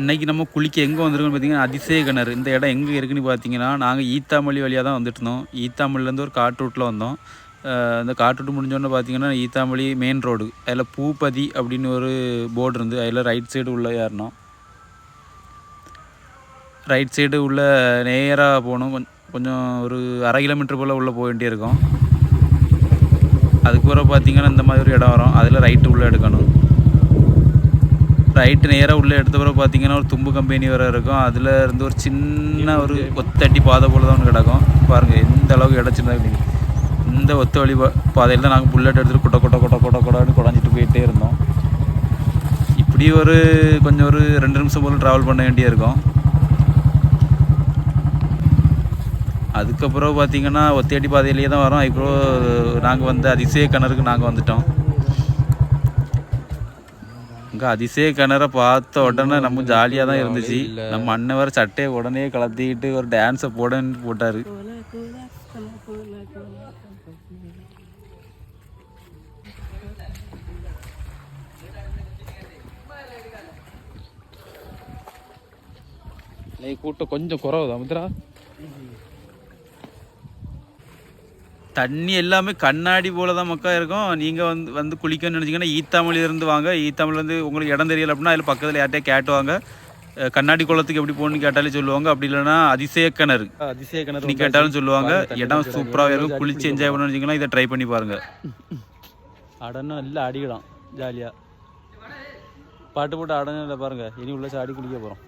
இன்றைக்கி நம்ம குளிக்க எங்கே வந்திருக்கோம்னு பார்த்தீங்கன்னா அதிசய கிணறு. இந்த இடம் எங்கே இருக்குன்னு பார்த்தீங்கன்னா நாங்கள் ஈத்தாமல்லி வழியாக தான் வந்துட்டு இருந்தோம் ஈத்தாமல்லிலேருந்து ஒரு காட்டு ரூட்டில் வந்தோம். அந்த இந்த காட்டு ரூட் முடிஞ்சோடனே பார்த்தீங்கன்னா ஈத்தாமல்லி மெயின் ரோடு அதில் பூப்பதி அப்படின்னு ஒரு போர்டு இருந்து அதில் ரைட் சைடு உள்ள ஏறினோம். ரைட் சைடு உள்ள நேராக போகணும் கொஞ்சம் கொஞ்சம் ஒரு அரை கிலோமீட்டர் போல் உள்ளே போக வேண்டியிருக்கும். அதுக்கப்புறம் பார்த்தீங்கன்னா இந்த மாதிரி ஒரு இடம் வரும். அதில் ரைட்டு உள்ளே எடுக்கணும். ரைட்டு நேராக உள்ளே எடுத்த பிறகு பார்த்தீங்கன்னா ஒரு தும்பு கம்பெனி வர இருக்கும். அதில் இருந்து ஒரு சின்ன ஒரு ஒத்தடி பாதை போல தான் ஒன்று கிடக்கும். பாருங்கள் எந்த அளவுக்கு இடைச்சிருந்தா அப்படின்னு இந்த ஒத்த வழி பாதையில் தான் நாங்கள் புல்லட் எடுத்துகிட்டு கொட்ட கொட்ட கொட்ட கொட்ட கொட்டான்னு குடஞ்சிட்டு போயிட்டே இருந்தோம். இப்படி ஒரு கொஞ்சம் ஒரு ரெண்டு நிமிஷம் போல் ட்ராவல் பண்ண வேண்டிய இருக்கும். அதுக்கப்புறம் பார்த்தீங்கன்னா ஒத்தையடி பாதையிலேயே தான் வரோம். அதுக்கப்புறம் நாங்கள் வந்து அதிசய கிணறுக்கு நாங்கள் வந்துட்டோம். இங்கே அதிசய கிணற பார்த்த உடனே நம்ம ஜாலியாக தான் இருந்துச்சு. நம்ம அண்ணன் வேறு சட்டையை உடனே கலத்திக்கிட்டு ஒரு டான்ஸை போடன்னு போட்டார். கூட்டம் கொஞ்சம் குறவு தான் முத்ரா தண்ணி எல்லாமே கண்ணாடி போல தான் மக்கா இருக்கும். நீங்கள் வந்து வந்து குளிக்கணும்னு நினச்சிங்கன்னா ஈத்தாமலியிலேருந்து வாங்க. ஈத்தாமலேருந்து உங்களுக்கு இடம் தெரியல அப்படின்னா அதில் பக்கத்தில் யார்கிட்டயே கேட்டுவாங்க. கண்ணாடி குளத்துக்கு எப்படி போகணும்னு கேட்டாலே சொல்லுவாங்க. அப்படி இல்லைன்னா அதிசய கிணறு. அதிசய கிணறு நீ கேட்டாலும் சொல்லுவாங்க. இடம் சூப்பராக இருக்கும் குளிச்சு என்ஜாய் பண்ணணும்னு நினச்சிங்கன்னா இதை ட்ரை பண்ணி பாருங்கள் அடனும் எல்லாம் அடிக்கலாம். ஜாலியாக பாட்டு போட்டு அடனில் பாருங்க. இனி உள்ள சாடி குளிக்க போகிறோம்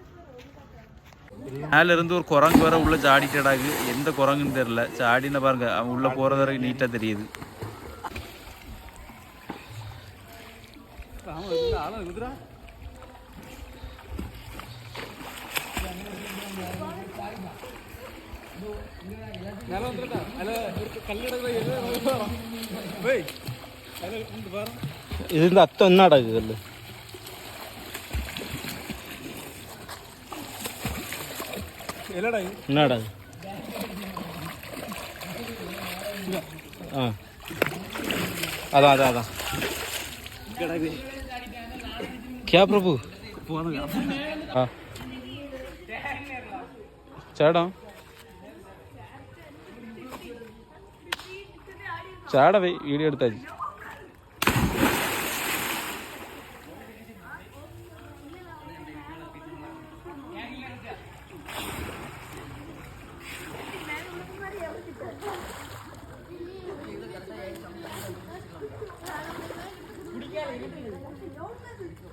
மேல இருந்து ஒரு குரங்கு வர உள்ள ஜாடிட்டடாக்கு எந்த குரங்குன்னு தெரியல ஜாடின்னு பாருங்க அவன் உள்ள போறது வரைக்கும் நீட்டா தெரியுது ഇതിന്റെ അത്തം എന്നാടാക്കല്ലേ എന്നാടാ ആ. അതാ അതാ ക്യാ പ്രഭു? ആ. ചേടാ ചേടാ വീഡിയോ എടുത്താ 여름에도 있어.